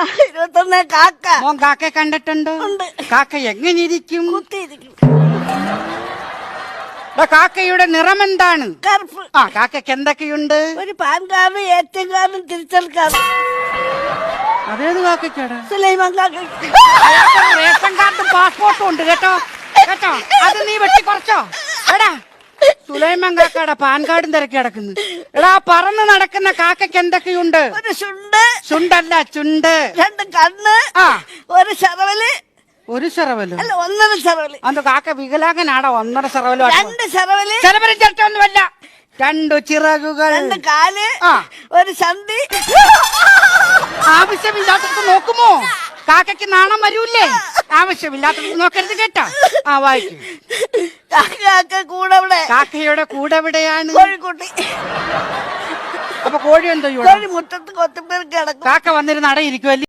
ഇരുപത്തൊന്ന് കാക്ക. മോൻ കാക്കയെ കണ്ടിട്ടുണ്ടോ? ഉണ്ട്. കാക്ക എങ്ങനെ ഇരിക്കും കുത്തിയിരിക്കും. എടാ, കാക്കയുടെ നിറം എന്താണ്? കറുപ്പ്. ആ കാക്കയ്ക്ക് എന്തൊക്കെയുണ്ട്? ഒരു പാൻ കാവ് ഏറ്റവും കാവും കാർഡ് അതേത് കാക്കയ്ക്കാടാ? സുലൈമാൻ കാക്ക. അയാൾക്ക് റേഷൻ കാർഡും പാസ്പോർട്ടും ഉണ്ട് കേട്ടോ. കേട്ടോ. അത് നീ വെട്ടി കുറച്ചോ എടാ സുലൈമാൻ കാക്കയുടെ പാൻ കാർഡും തിരക്കി കിടക്കുന്നു. എടാ പറന്ന് നടക്കുന്ന കാക്കയ്ക്ക് എന്തൊക്കെയുണ്ട്? ഒരു ചുണ്ട്. ചുണ്ടല്ല ചുണ്ട്. രണ്ട് കണ്ണ്. ആ. ഒരു ചെറവൽ ഒരു ചെറവൽ അല്ല ഒന്നര ചെറവൽ അത് കാക്ക വികലാംഗനാടോ ഒന്നര ചെറവൽ രണ്ട് ചെറവൽ ചെറവൽ ചട്ടൊന്നുമല്ല. രണ്ടു ചിറകുകൾ. രണ്ട് കാൽ. ആ. ഒരു സന്ധി. ആവശ്യമില്ലാത്ത നോക്കുമോ? കാക്കയ്ക്ക് നാണം വരൂല്ലേ? ആവശ്യമില്ലാത്ത നോക്കരുത് കേട്ടോ. ആ വായിക്കും. കാക്ക കൂടെ കാക്കയുടെ കൂടെ എവിടെയാണ് കോഴിക്കുട്ടി. അപ്പൊ കോഴി എന്തോ മുറ്റത്ത് കൊത്തിപ്പേർ കിടക്കും. കാക്ക വന്നിരുന്ന് അടയിരിക്കുമല്ലേ